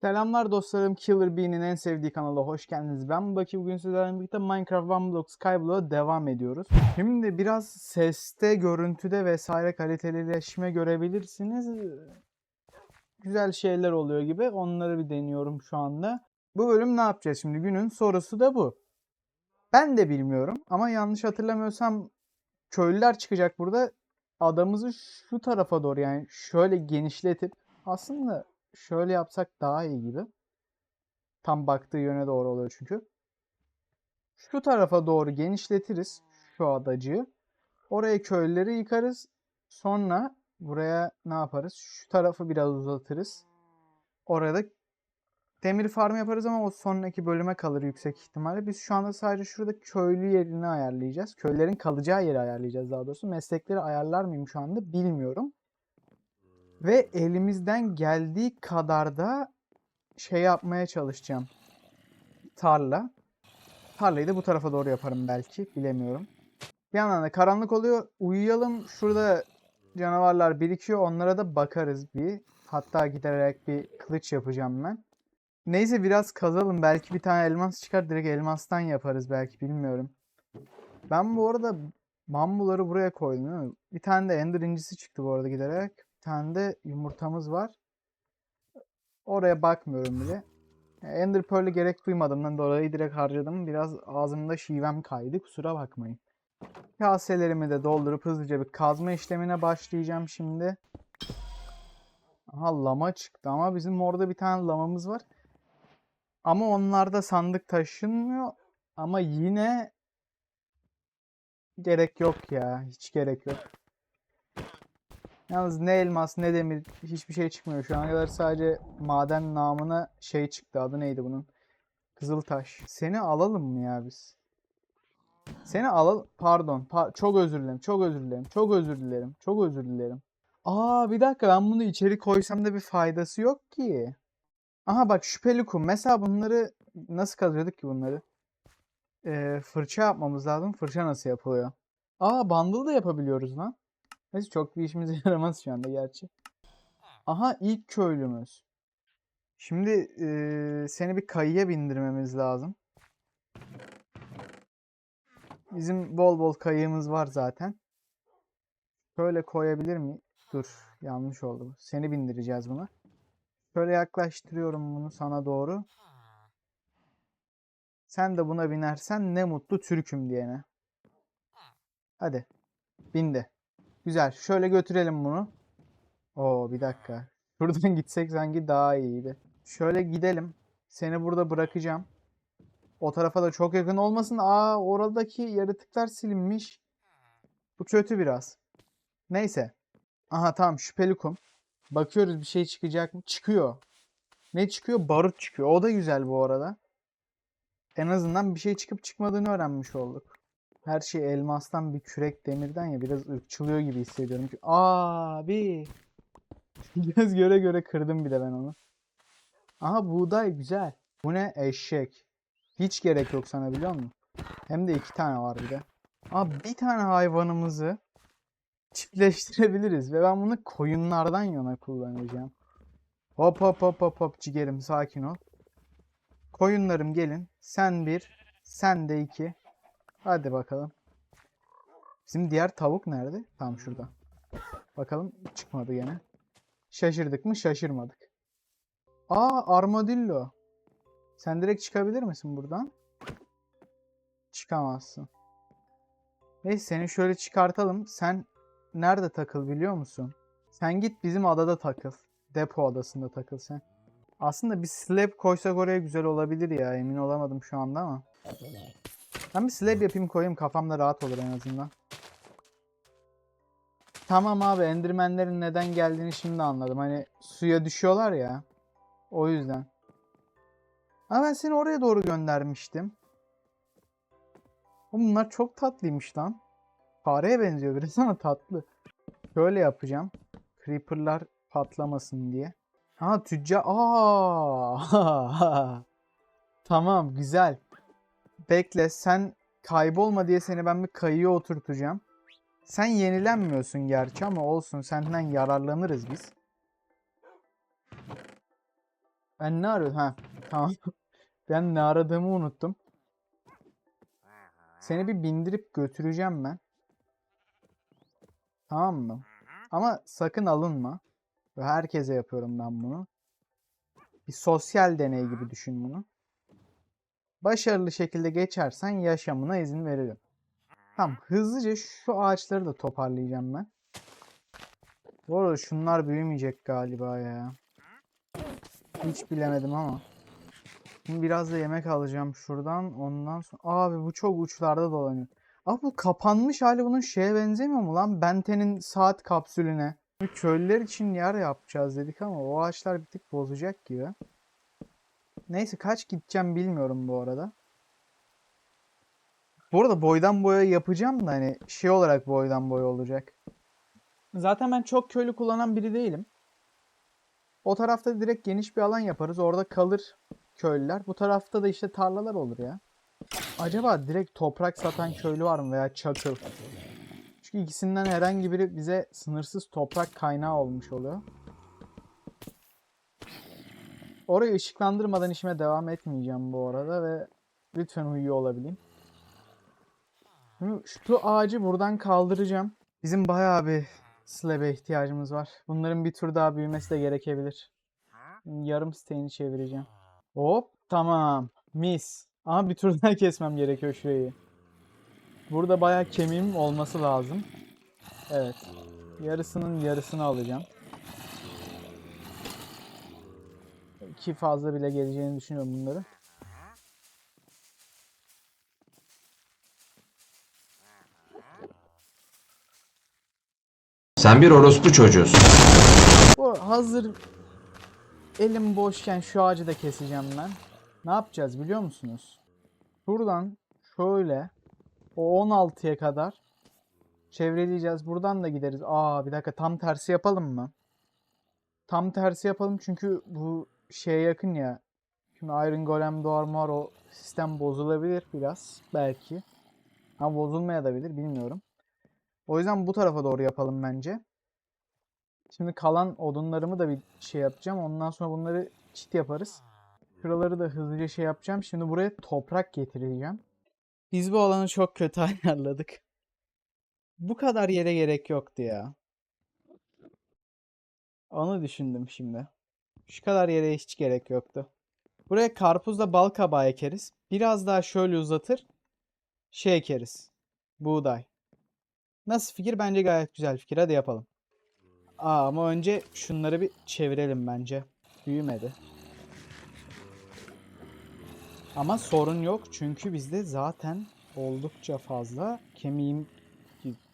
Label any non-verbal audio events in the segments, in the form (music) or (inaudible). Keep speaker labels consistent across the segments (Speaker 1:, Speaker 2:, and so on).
Speaker 1: Selamlar dostlarım. Killer Bee'nin en sevdiği kanala hoş geldiniz. Ben Baki. Bugün sizlerle birlikte Minecraft One Block Skyblock'a devam ediyoruz. Şimdi biraz seste, görüntüde vesaire kalitelileşme görebilirsiniz. Güzel şeyler oluyor gibi. Onları bir deniyorum şu anda. Bu bölüm ne yapacağız şimdi? Günün sorusu da bu. Ben de bilmiyorum ama yanlış hatırlamıyorsam köylüler çıkacak burada. Adamızı şu tarafa doğru yani şöyle genişletip aslında şöyle yapsak daha iyi gibi. Tam baktığı yöne doğru oluyor çünkü. Şu tarafa doğru genişletiriz şu adacığı. Oraya köylüleri yıkarız. Sonra buraya ne yaparız? Şu tarafı biraz uzatırız. Oraya da demir farm yaparız ama o sonraki bölüme kalır yüksek ihtimalle. Biz şu anda sadece şurada köylü yerini ayarlayacağız. Köylerin kalacağı yeri ayarlayacağız daha doğrusu. Meslekleri ayarlar mıyım şu anda bilmiyorum. Ve elimizden geldiği kadar da şey yapmaya çalışacağım. Tarla. Tarlayı da bu tarafa doğru yaparım belki. Bilemiyorum. Bir yandan da karanlık oluyor. Uyuyalım. Şurada canavarlar birikiyor. Onlara da bakarız bir. Hatta giderek bir kılıç yapacağım ben. Neyse biraz kazalım. Belki bir tane elmas çıkar. Direkt elmastan yaparız belki. Bilmiyorum. Ben bu arada bambuları buraya koydum değil mi? Bir tane de ender incisi çıktı bu arada giderek. Tane de yumurtamız var. Oraya bakmıyorum bile. Ender Pearl'e gerek duymadığımdan dolayı direkt harcadım. Biraz ağzımda şivem kaydı. Kusura bakmayın. Kaselerimi de doldurup hızlıca bir kazma işlemine başlayacağım şimdi. Aha lama çıktı ama bizim orada bir tane lamamız var. Ama onlarda sandık taşınmıyor. Ama yine gerek yok ya. Hiç gerek yok. Yalnız ne elmas ne demir hiçbir şey çıkmıyor. Şu ana kadar sadece maden namına şey çıktı. Adı neydi bunun? Kızıltaş. Seni alalım mı ya biz? Seni alal pardon. pa- çok özür dilerim. Çok özür dilerim. Çok özür dilerim. Çok özür dilerim. Aa bir dakika ben bunu içeri koysam da bir faydası yok ki. Aha bak şüpheli kum. Mesela bunları nasıl kazıyorduk ki bunları? Ee, fırça yapmamız lazım. Fırça nasıl yapılıyor? Aa bundle da yapabiliyoruz lan. Neyse çok bir işimize (laughs) yaramaz şu anda gerçi. Aha ilk köylümüz. Şimdi eee, seni bir kayıya bindirmemiz lazım. Bizim bol bol kayığımız var zaten. Şöyle koyabilir miyim? Dur yanlış oldu. Seni bindireceğiz buna. Şöyle yaklaştırıyorum bunu sana doğru. Sen de buna binersen ne mutlu Türk'üm diyene. Hadi. Bindi. Güzel. Şöyle götürelim bunu. Oo bir dakika. (laughs) Şuradan gitsek sanki daha iyiydi. Şöyle gidelim. Seni burada bırakacağım. O tarafa da çok yakın olmasın. Aa oradaki yaratıklar silinmiş. Bu kötü biraz. Neyse. Aha tamam şüpheli kum. Bakıyoruz bir şey çıkacak mı? Çıkıyor. Ne çıkıyor? Barut çıkıyor. O da güzel bu arada. En azından bir şey çıkıp çıkmadığını öğrenmiş olduk. Her şey elmastan bir kürek demirden ya biraz ırkçılıyor gibi hissediyorum ki. Abi. (laughs) Göz göre göre kırdım bir de ben onu. Aha buğday güzel. Bu ne? Eşek. Hiç gerek yok sana biliyor musun? Hem de iki tane var bir de. Abi bir tane hayvanımızı çiftleştirebiliriz ve ben bunu koyunlardan yana kullanacağım. Hop hop hop hop hop cigerim sakin ol. Koyunlarım gelin. Sen bir, sen de iki. Hadi bakalım. Bizim diğer tavuk nerede? Tam şurada. Bakalım çıkmadı gene. Şaşırdık mı? Şaşırmadık. Aa armadillo. Sen direkt çıkabilir misin buradan? Çıkamazsın. Neyse seni şöyle çıkartalım. Sen nerede takıl biliyor musun? Sen git bizim adada takıl. Depo adasında takıl sen. Aslında bir slab koysak oraya güzel olabilir ya. Emin olamadım şu anda ama. Ben bir slab yapayım koyayım kafamda rahat olur en azından. Tamam abi endirmenlerin neden geldiğini şimdi anladım. Hani suya düşüyorlar ya. O yüzden. Ama ben seni oraya doğru göndermiştim. Oğlum Bunlar çok tatlıymış lan. Fareye benziyor biraz ama tatlı. Şöyle yapacağım. Creeper'lar patlamasın diye. Ha tüccar. Aa! (laughs) tamam güzel. Bekle sen kaybolma diye seni ben bir kayıya oturtacağım. Sen yenilenmiyorsun gerçi ama olsun senden yararlanırız biz. Ben ne arıyorum? Ha, tamam. (laughs) Ben ne aradığımı unuttum. Seni bir bindirip götüreceğim ben. Tamam mı? Ama sakın alınma. Herkese yapıyorum ben bunu. Bir sosyal deney gibi düşün bunu. Başarılı şekilde geçersen yaşamına izin veririm. Tamam hızlıca şu ağaçları da toparlayacağım ben. Bu arada şunlar büyümeyecek galiba ya. Hiç bilemedim ama. Şimdi biraz da yemek alacağım şuradan. Ondan sonra... Abi bu çok uçlarda dolanıyor. Abi bu kapanmış hali bunun şeye benzemiyor mu lan? Bente'nin saat kapsülüne. Köylüler için yer yapacağız dedik ama o ağaçlar bir tık bozacak gibi. Neyse kaç gideceğim bilmiyorum bu arada. Bu arada boydan boya yapacağım da hani şey olarak boydan boya olacak. Zaten ben çok köylü kullanan biri değilim. O tarafta direkt geniş bir alan yaparız. Orada kalır köylüler. Bu tarafta da işte tarlalar olur ya. Acaba direkt toprak satan köylü var mı veya çakıl? Çünkü ikisinden herhangi biri bize sınırsız toprak kaynağı olmuş oluyor. Orayı ışıklandırmadan işime devam etmeyeceğim bu arada ve lütfen uyuyor olabileyim. Şu ağacı buradan kaldıracağım. Bizim bayağı bir slab'e ihtiyacımız var. Bunların bir tur daha büyümesi de gerekebilir. Yarım steğini çevireceğim. Hop tamam. Mis. Ama bir tur daha kesmem gerekiyor şurayı. Burada bayağı kemiğim olması lazım. Evet. Yarısının yarısını alacağım. Ki fazla bile geleceğini düşünüyorum bunları.
Speaker 2: Sen bir orospu çocuğusun.
Speaker 1: Bu hazır elim boşken şu ağacı da keseceğim ben. Ne yapacağız biliyor musunuz? Buradan şöyle o 16'ya kadar çevreleyeceğiz. Buradan da gideriz. Aa bir dakika tam tersi yapalım mı? Tam tersi yapalım çünkü bu şeye yakın ya. Şimdi Iron Golem doğar mı o sistem bozulabilir biraz belki. Ama bozulmaya da bilir bilmiyorum. O yüzden bu tarafa doğru yapalım bence. Şimdi kalan odunlarımı da bir şey yapacağım. Ondan sonra bunları çit yaparız. Şuraları da hızlıca şey yapacağım. Şimdi buraya toprak getireceğim. Biz bu alanı çok kötü (laughs) ayarladık. Bu kadar yere gerek yoktu ya. Onu düşündüm şimdi. Şu kadar yere hiç gerek yoktu. Buraya karpuzla bal kabağı ekeriz. Biraz daha şöyle uzatır. Şey ekeriz. Buğday. Nasıl fikir? Bence gayet güzel fikir. Hadi yapalım. Aa, ama önce şunları bir çevirelim bence. Büyümedi. Ama sorun yok çünkü bizde zaten oldukça fazla kemiğim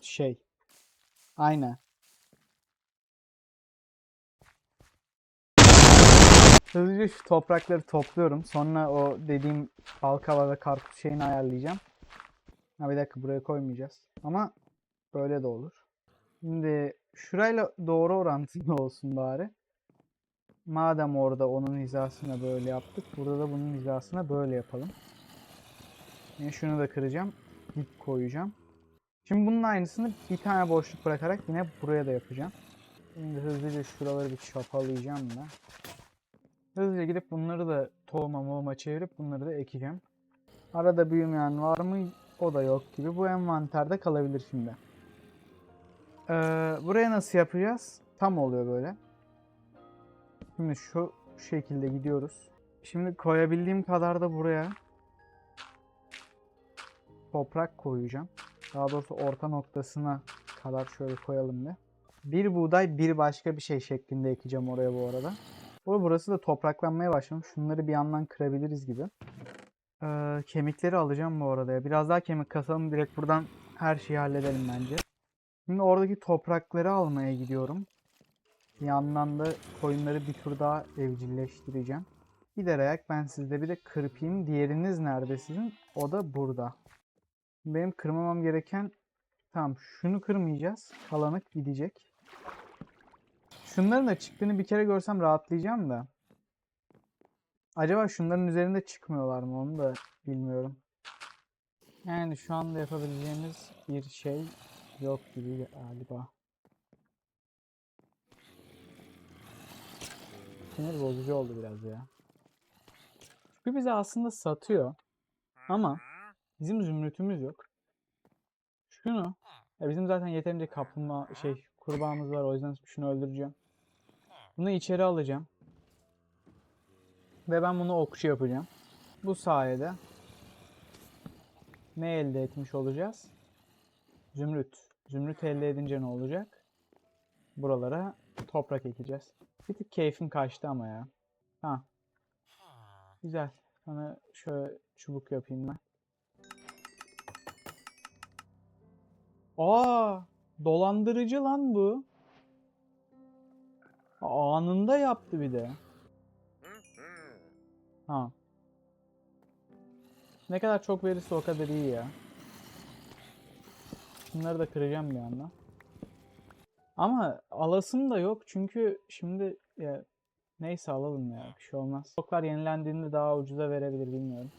Speaker 1: şey. Aynen. Hızlıca şu toprakları topluyorum. Sonra o dediğim balkava ve karpuz şeyini ayarlayacağım. Ha bir dakika buraya koymayacağız. Ama böyle de olur. Şimdi şurayla doğru orantılı olsun bari. Madem orada onun hizasına böyle yaptık. Burada da bunun hizasına böyle yapalım. Yine şunu da kıracağım. Dip koyacağım. Şimdi bunun aynısını bir tane boşluk bırakarak yine buraya da yapacağım. Şimdi hızlıca şuraları bir çapalayacağım da. Hızlıca gidip bunları da tohuma muğuma çevirip bunları da ekeceğim. Arada büyümeyen var mı? O da yok gibi. Bu envanterde kalabilir şimdi. Ee, buraya nasıl yapacağız? Tam oluyor böyle. Şimdi şu şekilde gidiyoruz. Şimdi koyabildiğim kadar da buraya toprak koyacağım. Daha doğrusu orta noktasına kadar şöyle koyalım bir. Bir buğday bir başka bir şey şeklinde ekeceğim oraya bu arada. Bu burası da topraklanmaya başlamış. Şunları bir yandan kırabiliriz gibi. Ee, kemikleri alacağım bu arada ya. Biraz daha kemik kasalım. Direkt buradan her şeyi halledelim bence. Şimdi oradaki toprakları almaya gidiyorum. Bir yandan da koyunları bir tur daha evcilleştireceğim. Gider ayak ben sizde bir de kırpayım. Diğeriniz nerede sizin? O da burada. Benim kırmamam gereken... Tamam şunu kırmayacağız. Kalanı gidecek. Şunların da çıktığını bir kere görsem rahatlayacağım da. Acaba şunların üzerinde çıkmıyorlar mı onu da bilmiyorum. Yani şu anda yapabileceğimiz bir şey yok gibi galiba. Sinir bozucu oldu biraz ya. Çünkü bize aslında satıyor. Ama bizim zümrütümüz yok. Şunu. Ya bizim zaten yeterince kaplumbağa şey kurbağamız var o yüzden şunu öldüreceğim. Bunu içeri alacağım. Ve ben bunu okçu yapacağım. Bu sayede ne elde etmiş olacağız? Zümrüt. Zümrüt elde edince ne olacak? Buralara toprak ekeceğiz. Bir tık keyfim kaçtı ama ya. Ha. Güzel. Sana şöyle çubuk yapayım ben. Aa, dolandırıcı lan bu. Anında yaptı bir de. Ha. Ne kadar çok verirse o kadar iyi ya. Bunları da kıracağım bir anda. Ama alasım da yok çünkü şimdi ya neyse alalım ya bir şey olmaz. Stoklar yenilendiğinde daha ucuza verebilir bilmiyorum.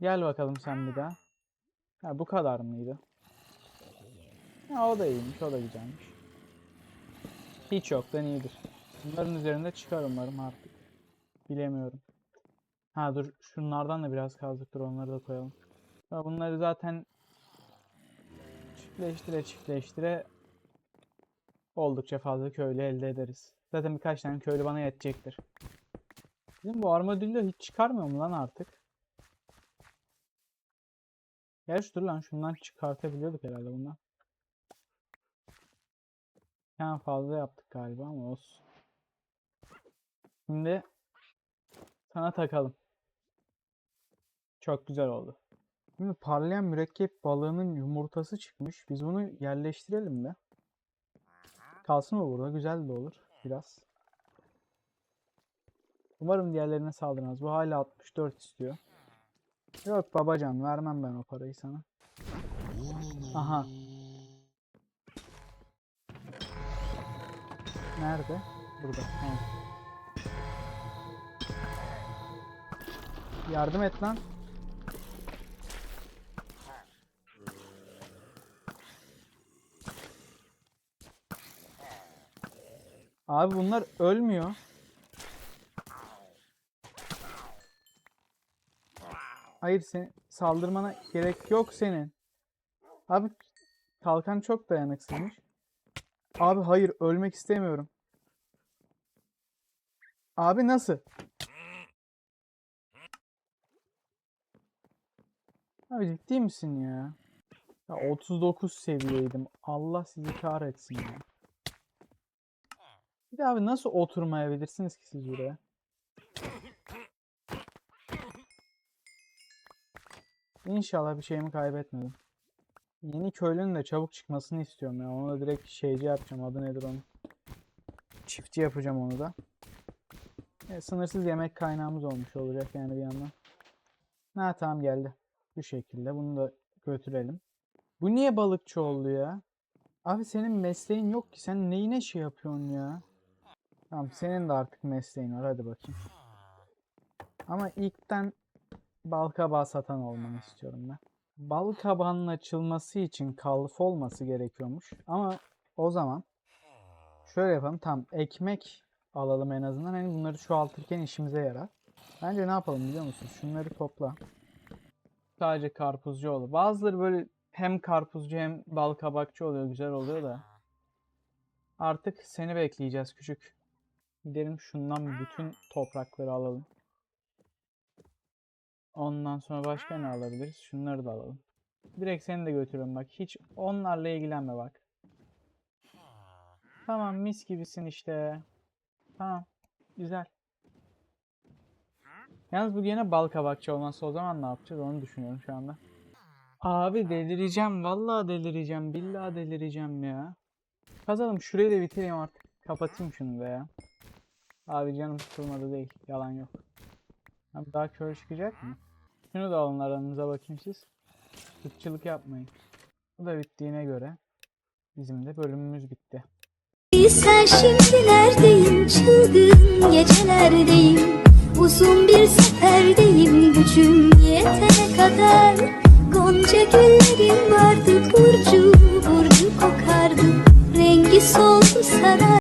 Speaker 1: Gel bakalım sen bir daha. Ha bu kadar mıydı? Ya o da iyiymiş, o da güzelmiş. Hiç yoktan iyidir. Bunların üzerinde çıkar umarım artık. Bilemiyorum. Ha dur şunlardan da biraz kazdık dur onları da koyalım. Ya bunları zaten çiftleştire çiftleştire oldukça fazla köylü elde ederiz. Zaten birkaç tane köylü bana yetecektir. Bizim bu armadillo hiç çıkarmıyor mu lan artık? Gerçi dur lan şundan çıkartabiliyorduk herhalde bundan. Yani fazla yaptık galiba ama olsun. Şimdi sana takalım. Çok güzel oldu. Şimdi parlayan mürekkep balığının yumurtası çıkmış. Biz bunu yerleştirelim mi? Kalsın mı burada? Güzel de olur biraz. Umarım diğerlerine saldırmaz. Bu hala 64 istiyor. Yok babacan vermem ben o parayı sana. Aha. Nerede? Burada. Tamam. Yardım et lan. Abi bunlar ölmüyor. Hayır sen saldırmana gerek yok senin. Abi kalkan çok dayanıksızmış. Abi hayır ölmek istemiyorum. Abi nasıl? Abi ciddi misin ya? Ya 39 seviyeydim. Allah sizi kahretsin ya. Bir de abi nasıl oturmayabilirsiniz ki siz buraya? İnşallah bir şeyimi kaybetmedim. Yeni köylünün de çabuk çıkmasını istiyorum ya. Onu da direkt şeyci yapacağım. Adı nedir onun? Çiftçi yapacağım onu da. E, sınırsız yemek kaynağımız olmuş olacak yani bir yandan. Ha tamam geldi. Bu şekilde. Bunu da götürelim. Bu niye balıkçı oldu ya? Abi senin mesleğin yok ki. Sen neyine şey yapıyorsun ya? Tamam senin de artık mesleğin var. Hadi bakayım. Ama ilkten bal kabağı satan olmanı istiyorum ben. Bal kabağının açılması için kalıf olması gerekiyormuş. Ama o zaman şöyle yapalım. Tam ekmek alalım en azından. Hani bunları çoğaltırken işimize yarar. Bence ne yapalım biliyor musun? Şunları topla. Sadece karpuzcu olur. Bazıları böyle hem karpuzcu hem bal kabakçı oluyor. Güzel oluyor da. Artık seni bekleyeceğiz küçük. Gidelim şundan bütün toprakları alalım. Ondan sonra başka ne alabiliriz? Şunları da alalım. Direkt seni de götürüyorum bak. Hiç onlarla ilgilenme bak. Tamam mis gibisin işte. Tamam. Güzel. Yalnız bu yine bal kabakçı olmazsa o zaman ne yapacağız onu düşünüyorum şu anda. Abi delireceğim. Vallahi delireceğim. Billahi delireceğim ya. Kazalım şurayı da bitireyim artık. Kapatayım şunu da ya. Abi canım sıkılmadı değil. Yalan yok. Abi daha kör çıkacak mı? Şunu da alın aranıza bakayım siz. Irkçılık yapmayın. Bu da bittiğine göre bizim de bölümümüz bitti.
Speaker 2: Sen şimdi neredeyim? Çılgın gecelerdeyim. Uzun bir seferdeyim. Gücüm yetene kadar. Gonca güllerim vardı burcu burcu kokardı. Rengi soldu sarar